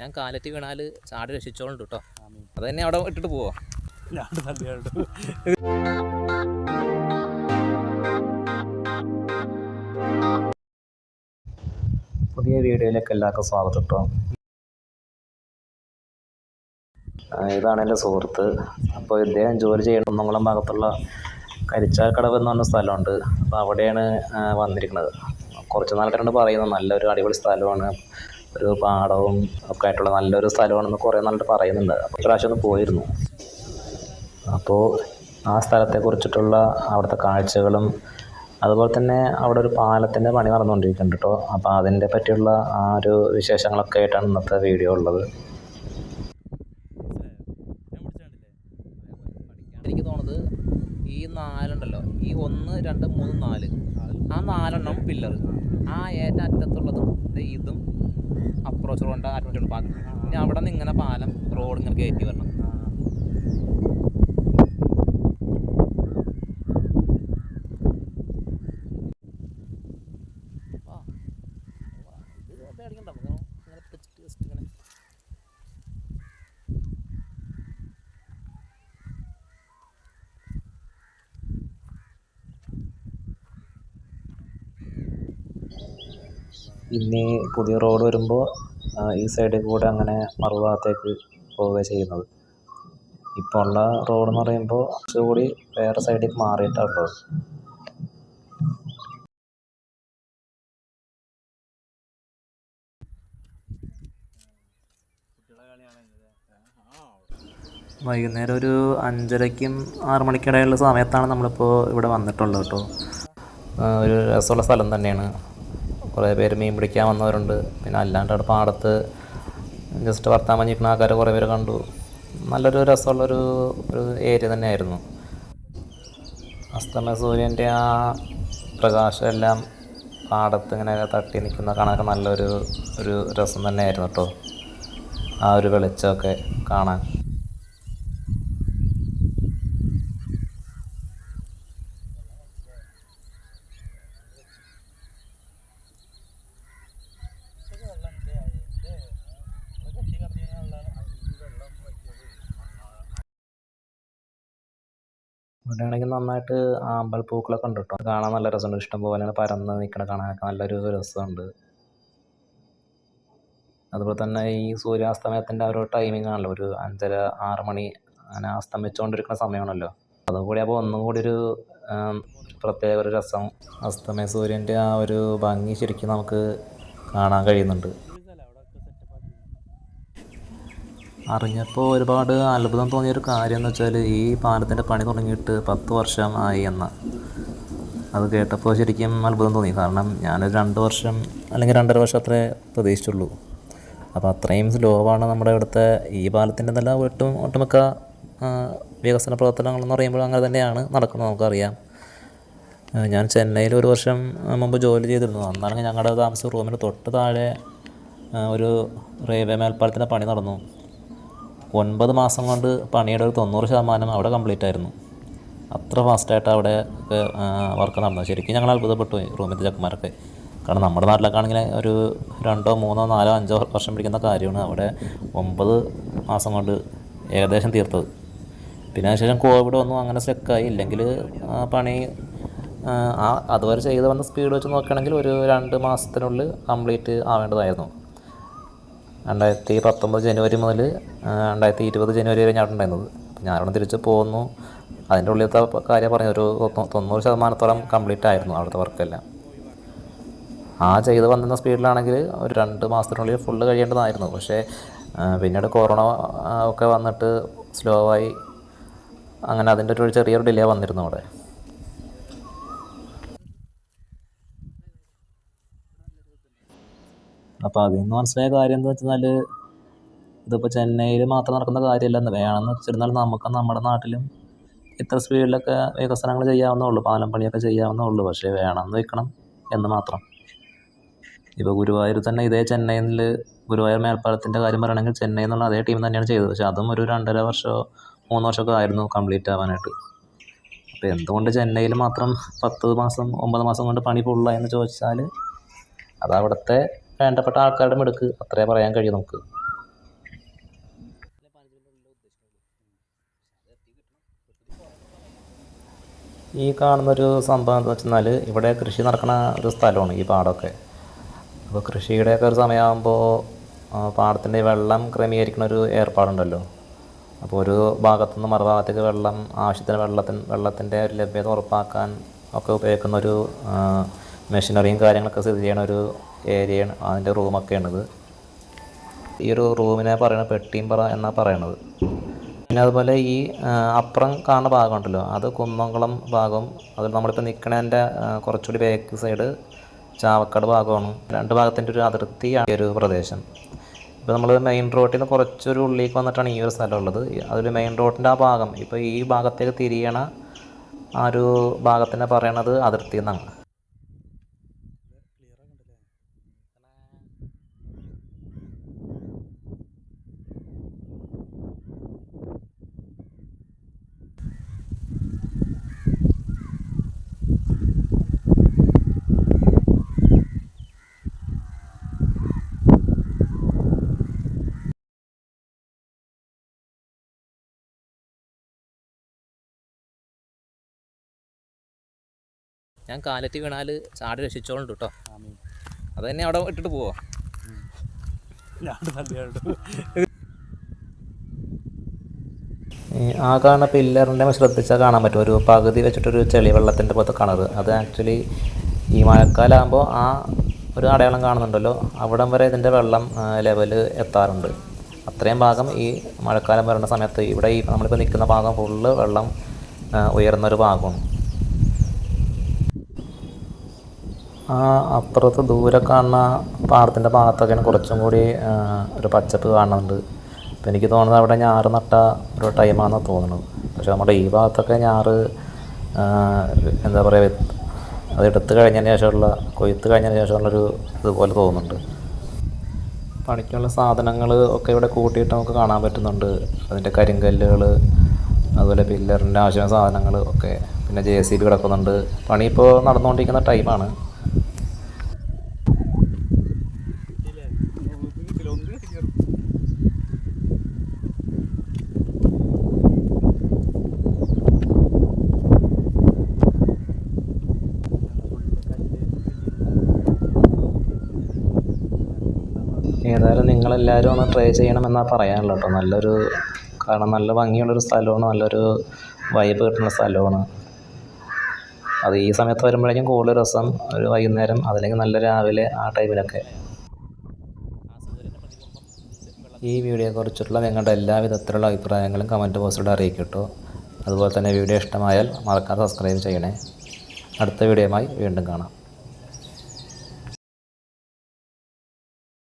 ഞാൻ കാലറ്റ് വീണാൽ ചാടി രക്ഷിച്ചോളുണ്ട് കേട്ടോ അത് തന്നെ അവിടെ ഇട്ടിട്ട് പോവോ? ഞാൻ പുതിയ വീഡിയോയിലേക്ക് എല്ലാവർക്കും സ്വാഗതം കേട്ടോ ഇതാണ് എന്റെ സുഹൃത്ത്. അപ്പോൾ ഇദ്ദേഹം ജോലി ചെയ്യണം കുന്നംകുളം ഭാഗത്തുള്ള കരിച്ചാക്കടവ് എന്ന് പറഞ്ഞ സ്ഥലമുണ്ട്. അപ്പോൾ അവിടെയാണ് വന്നിരിക്കുന്നത്. കുറച്ച് നാളായിട്ടാണ് പറയുന്നത് നല്ലൊരു അടിപൊളി സ്ഥലമാണ്. ഒരു പാടവും ഒക്കെ ആയിട്ടുള്ള നല്ലൊരു സ്ഥലമാണെന്ന് കുറേ നല്ല പറയുന്നുണ്ട്. അപ്പോൾ പ്രാവശ്യം ഒന്ന് പോയിരുന്നു. അപ്പോൾ ആ സ്ഥലത്തെക്കുറിച്ചിട്ടുള്ള അവിടുത്തെ കാഴ്ചകളും അതുപോലെ തന്നെ അവിടെ ഒരു പാലത്തിന്റെ പണി നടന്നുകൊണ്ടിരിക്കുന്നുണ്ട് കേട്ടോ. അപ്പോൾ അതിന്റെ പറ്റിയുള്ള ആ ഒരു വിശേഷങ്ങളൊക്കെ ആയിട്ടാണ് ഇന്നത്തെ വീഡിയോ ഉള്ളത്. എനിക്ക് തോന്നുന്നത് ഈ നാലുണ്ടല്ലോ. ഈ ഒന്ന് രണ്ട് മൂന്ന് നാല്. ആ നാലെണ്ണം പില്ലർ ആ ഏറ്റ അറ്റത്തുള്ളതും ഇതും അപ്രോച്ച് റോഡിന്റെ അറ്റോട്ട് പാലം ഇനി അവിടെ നിന്ന് ഇങ്ങനെ പാലം റോഡ് ഇങ്ങനെ കയറ്റി വരണം ആ. ഇത് പേടിക്കണ്ട നമുക്ക് ഇങ്ങനെ പിടിച്ചിട്ട് just ഇങ്ങനെ ഇനി പുതിയ റോഡ് വരുമ്പോൾ ഈ സൈഡിൽ കൂടെ അങ്ങനെ മറുഭാഗത്തേക്ക് പോവുകയാണ് ചെയ്യുന്നത്. ഇപ്പോൾ ഉള്ള റോഡ് എന്ന് പറയുമ്പോൾ കുറച്ചുകൂടി വേറെ സൈഡിലേക്ക് മാറിയിട്ടാണ് ഉള്ളത്. വൈകുന്നേരം ഒരു അഞ്ചരയ്ക്കും ആറു മണിക്കിടയിലുള്ള സമയത്താണ് നമ്മളിപ്പോൾ ഇവിടെ വന്നിട്ടുള്ളത് കേട്ടോ. ഒരു രസമുള്ള സ്ഥലം തന്നെയാണ്. കുറേ പേര് മീൻ പിടിക്കാൻ വന്നവരുണ്ട്. പിന്നെ അല്ലാണ്ട് അവിടെ പാടത്ത് ജസ്റ്റ് വർത്താൻ മഞ്ഞിക്കുന്ന ആൾക്കാരെ കുറേ പേര് കണ്ടു. നല്ലൊരു രസമുള്ളൊരു ഒരു ഏരിയ തന്നെയായിരുന്നു. അസ്തമയ സൂര്യന്റെ ആ പ്രകാശമെല്ലാം പാടത്ത് ഇങ്ങനെ തട്ടി നിൽക്കുന്ന കാണാൻ നല്ലൊരു ഒരു രസം തന്നെയായിരുന്നു കേട്ടോ ആ ഒരു വെളിച്ചമൊക്കെ കാണാൻ. ഇവിടെ ആണെങ്കിൽ നന്നായിട്ട് ആമ്പൽപ്പൂക്കളൊക്കെ ഉണ്ട് കേട്ടോ. കാണാൻ നല്ല രസമുണ്ട്. ഇഷ്ടംപോലെ ഇങ്ങനെ പരന്ന് നിൽക്കണ കാണാനൊക്കെ നല്ലൊരു രസമുണ്ട്. അതുപോലെ തന്നെ ഈ സൂര്യാസ്തമയത്തിന്റെ ഒരു ടൈമിംഗ് ആണല്ലോ. ഒരു അഞ്ചര ആറ് മണി അങ്ങനെ അസ്തമിച്ചുകൊണ്ടിരിക്കുന്ന സമയമാണല്ലോ. അതുകൂടി അപ്പോൾ ഒന്നും കൂടി ഒരു പ്രത്യേക ഒരു രസം. അസ്തമയ സൂര്യന്റെ ആ ഒരു ഭംഗി ശരിക്കും നമുക്ക് കാണാൻ കഴിയുന്നുണ്ട്. അറിഞ്ഞപ്പോൾ ഒരുപാട് അത്ഭുതം തോന്നിയൊരു കാര്യം എന്ന് വെച്ചാൽ ഈ പാലത്തിന്റെ പണി തുടങ്ങിയിട്ട് പത്ത് വർഷം ആയി എന്ന അത് കേട്ടപ്പോൾ ശരിക്കും അത്ഭുതം തോന്നി. കാരണം ഞാനൊരു രണ്ട് വർഷം അല്ലെങ്കിൽ രണ്ടര വർഷം അത്രേ പ്രതീക്ഷിച്ചുള്ളൂ. അപ്പോൾ അത്രയും സ്ലോവാണ് നമ്മുടെ ഇവിടുത്തെ ഈ പാലത്തിന്റെ നല്ല ഒട്ടും ഒട്ടുമിക്ക വികസന പ്രവർത്തനങ്ങളെന്ന് പറയുമ്പോൾ അങ്ങനെ തന്നെയാണ് നടക്കുന്നത് നമുക്കറിയാം. ഞാൻ ചെന്നൈയിൽ ഒരു വർഷം മുമ്പ് ജോലി ചെയ്തിരുന്നു. അന്നാണെങ്കിൽ ഞങ്ങളുടെ താമസ റൂമിന് തൊട്ട് താഴെ ഒരു റെയിൽവേ മേൽപ്പാലത്തിന്റെ പണി നടന്നു. ഒൻപത് മാസം കൊണ്ട് പണിയുടെ ഒരു തൊണ്ണൂറ് ശതമാനം അവിടെ കംപ്ലീറ്റ് ആയിരുന്നു. അത്ര ഫാസ്റ്റായിട്ട് അവിടെ വർക്ക് നടന്നു ശരിക്കും ഞങ്ങൾ അത്ഭുതപ്പെട്ടു റൂമിലത്തെ ചെക്കന്മാരൊക്കെ. കാരണം നമ്മുടെ നാട്ടിലൊക്കെ ആണെങ്കിൽ ഒരു രണ്ടോ മൂന്നോ നാലോ അഞ്ചോ വർഷം പിടിക്കുന്ന കാര്യമാണ് അവിടെ ഒമ്പത് മാസം കൊണ്ട് ഏകദേശം തീർത്തത്. പിന്നെ അതിനുശേഷം കോവിഡ് വന്നു അങ്ങനെ സ്റ്റെക്കായി ഇല്ലെങ്കിൽ പണി ആ അതുവരെ ചെയ്ത് വന്ന സ്പീഡ് വെച്ച് നോക്കുകയാണെങ്കിൽ ഒരു രണ്ട് മാസത്തിനുള്ളിൽ കംപ്ലീറ്റ് ആവേണ്ടതായിരുന്നു. രണ്ടായിരത്തി പത്തൊമ്പത് ജനുവരി മുതൽ രണ്ടായിരത്തി ഇരുപത് ജനുവരി വരെ ഞാൻ ഉണ്ടായിരുന്നത് ഞാനവിടെ തിരിച്ച് പോകുന്നു അതിന്റെ ഉള്ളിലത്തെ കാര്യം പറഞ്ഞു ഒരു തൊണ്ണൂറ് ശതമാനത്തോളം കംപ്ലീറ്റ് ആയിരുന്നു അവിടുത്തെ വർക്കെല്ലാം. ആ ചെയ്ത് വന്നിരുന്ന സ്പീഡിലാണെങ്കിൽ ഒരു രണ്ട് മാസത്തിനുള്ളിൽ ഫുള്ള് കഴിയേണ്ടതായിരുന്നു. പക്ഷേ പിന്നീട് കൊറോണ ഒക്കെ വന്നിട്ട് സ്ലോ ആയി. അങ്ങനെ അതിന്റെ ഒരു ചെറിയൊരു ഡിലേ വന്നിരുന്നു അവിടെ. അപ്പോൾ അതിൽ നിന്ന് മനസ്സിലായ കാര്യം എന്താ വെച്ചാൽ ഇതിപ്പോൾ ചെന്നൈയിൽ മാത്രം നടക്കുന്ന കാര്യമല്ലെന്ന് വേണമെന്ന് വെച്ചിരുന്നാൽ നമുക്ക് നമ്മുടെ നാട്ടിലും ഇത്ര സ്പീഡിലൊക്കെ വികസനങ്ങൾ ചെയ്യാവുന്നേ ഉള്ളൂ. പാലം പണിയൊക്കെ ചെയ്യാവുന്നേ ഉള്ളൂ. പക്ഷേ വേണമെന്ന് വെക്കണം എന്ന് മാത്രം. ഇപ്പോൾ ഗുരുവായൂർ തന്നെ ഇതേ ചെന്നൈയിൽ ഗുരുവായൂർ മേൽപ്പാലത്തിന്റെ കാര്യം പറയുകയാണെങ്കിൽ ചെന്നൈ എന്നുള്ള അതേ ടീം തന്നെയാണ് ചെയ്തത്. പക്ഷേ അതും ഒരു രണ്ടര വർഷമോ മൂന്ന് വർഷമൊക്കെ ആയിരുന്നു കംപ്ലീറ്റ് ആവാനായിട്ട്. അപ്പോൾ എന്തുകൊണ്ട് ചെന്നൈയിൽ മാത്രം പത്ത് മാസം ഒമ്പത് മാസം കൊണ്ട് പണി ഫുള്ളായെന്ന് ചോദിച്ചാൽ അത് അവിടുത്തെ വേണ്ടപ്പെട്ട ആൾക്കാരുടെ മിടുക്ക് അത്രേ പറയാൻ കഴിയും നമുക്ക്. ഈ കാണുന്നൊരു സംഭവം എന്താ വെച്ചാൽ ഇവിടെ കൃഷി നടക്കുന്ന ഒരു സ്ഥലമാണ് ഈ പാടമൊക്കെ. അപ്പോൾ കൃഷിയുടെയൊക്കെ ഒരു സമയമാകുമ്പോൾ പാടത്തിന്റെ വെള്ളം ക്രമീകരിക്കുന്ന ഒരു ഏർപ്പാടുണ്ടല്ലോ. അപ്പോൾ ഒരു ഭാഗത്തുനിന്ന് മറുഭാഗത്തേക്ക് വെള്ളം ആവശ്യത്തിന് വെള്ളത്തിന് വെള്ളത്തിന്റെ ഒരു ലഭ്യത ഉറപ്പാക്കാൻ ഒക്കെ ഉപയോഗിക്കുന്ന ഒരു മെഷീനറിയും കാര്യങ്ങളൊക്കെ സ്ഥിതി ചെയ്യണ ഒരു ഏരിയയാണ് അതിന്റെ റൂമൊക്കെയാണിത് ഈ ഒരു റൂമിനെ പറയണ പറയുന്നത് പറ എന്നാണ് പറയണത്. പിന്നെ അതുപോലെ ഈ അപ്പുറം കാണുന്ന ഭാഗമുണ്ടല്ലോ അത് കുന്നംകുളം ഭാഗം. അത് നമ്മളിപ്പോൾ നിൽക്കണതിന്റെ കുറച്ചുകൂടി ബാക്ക് സൈഡ് ചാവക്കാട് ഭാഗമാണ്. രണ്ട് ഭാഗത്തിന്റെ ഒരു അതിർത്തിയാണ് ഈ ഒരു പ്രദേശം. ഇപ്പോൾ നമ്മൾ മെയിൻ റോഡിൽ നിന്ന് കുറച്ചൊരു ഉള്ളിലേക്ക് വന്നിട്ടാണ് ഈ ഒരു സ്ഥലം ഉള്ളത് അതിൽ മെയിൻ റോഡിന്റെ ആ ഭാഗം ഇപ്പോൾ ഈ ഭാഗത്തേക്ക് തിരിയണ ആ ഒരു ഭാഗത്തിനെ പറയണത് അതിർത്തി എന്നാണ്. ഞാൻ കാലത്ത് വീണാൽ ചാടി രക്ഷിച്ചോളുണ്ട് കേട്ടോ അത് തന്നെ അവിടെ ഇട്ടിട്ട് പോവോ? ആ കാണുന്ന പില്ലറിന്റെ ശ്രദ്ധിച്ചാൽ കാണാൻ പറ്റും. ഒരു പകുതി വെച്ചിട്ടൊരു ചെളി വെള്ളത്തിന്റെ പോലത്തെ കളറ്. അത് ആക്ച്വലി ഈ മഴക്കാലമാകുമ്പോൾ ആ ഒരു അടയാളം കാണുന്നുണ്ടല്ലോ. അവിടം വരെ ഇതിന്റെ വെള്ളം ലെവൽ എത്താറുണ്ട്. അത്രയും ഭാഗം ഈ മഴക്കാലം വരേണ്ട സമയത്ത് ഇവിടെ ഈ നമ്മളിപ്പോൾ നിൽക്കുന്ന ഭാഗം ഫുള്ള് വെള്ളം ഉയർന്നൊരു ഭാഗമാണ്. ആ അപ്പുറത്ത് ദൂരെ കാണുന്ന പാടത്തിന്റെ ഭാഗത്തൊക്കെയാണ് കുറച്ചും കൂടി ഒരു പച്ചപ്പ് കാണുന്നുണ്ട്. അപ്പോൾ എനിക്ക് തോന്നുന്നത് അവിടെ ഞാറ് നട്ട ഒരു ടൈമാണെന്ന് തോന്നുന്നത്. പക്ഷേ നമ്മുടെ ഈ ഭാഗത്തൊക്കെ ഞാറ് എന്താ പറയുക അത് എടുത്തു കഴിഞ്ഞതിന് ശേഷമുള്ള കൊയ്ത്ത് കഴിഞ്ഞതിന് ശേഷമുള്ളൊരു ഇതുപോലെ തോന്നുന്നുണ്ട്. പണിക്കുള്ള സാധനങ്ങൾ ഒക്കെ ഇവിടെ കൂട്ടിയിട്ട് നമുക്ക് കാണാൻ പറ്റുന്നുണ്ട്. അതിന്റെ കരിങ്കല്ലുകൾ അതുപോലെ പില്ലറിന്റെ ആവശ്യമായ സാധനങ്ങൾ ഒക്കെ. പിന്നെ ജെ സി ബി കിടക്കുന്നുണ്ട്. പണിയിപ്പോൾ നടന്നുകൊണ്ടിരിക്കുന്ന ടൈമാണ്. ഏതായാലും നിങ്ങളെല്ലാവരും ഒന്ന് ട്രൈ ചെയ്യണമെന്നാണ് പറയാനുള്ളത് കേട്ടോ. നല്ലൊരു കാരണം നല്ല ഭംഗിയുള്ളൊരു സ്ഥലമാണ് നല്ലൊരു വൈബ് കിട്ടുന്ന സ്ഥലമാണ്. അത് ഈ സമയത്ത് വരുമ്പോഴേക്കും കൂടുതൽ രസം ഒരു വൈകുന്നേരം അതല്ലെങ്കിൽ നല്ല രാവിലെ ആ ടൈമിലൊക്കെ ഈ വീഡിയോയെക്കുറിച്ചുള്ള നിങ്ങളുടെ എല്ലാ വിധത്തിലുള്ള അഭിപ്രായങ്ങളും കമന്റ് ബോക്സിലൂടെ അറിയിക്കും കേട്ടോ അതുപോലെ തന്നെ വീഡിയോ ഇഷ്ടമായാൽ മറക്കാതെ സബ്സ്ക്രൈബ് ചെയ്യണേ. അടുത്ത വീഡിയോയുമായി വീണ്ടും കാണാം.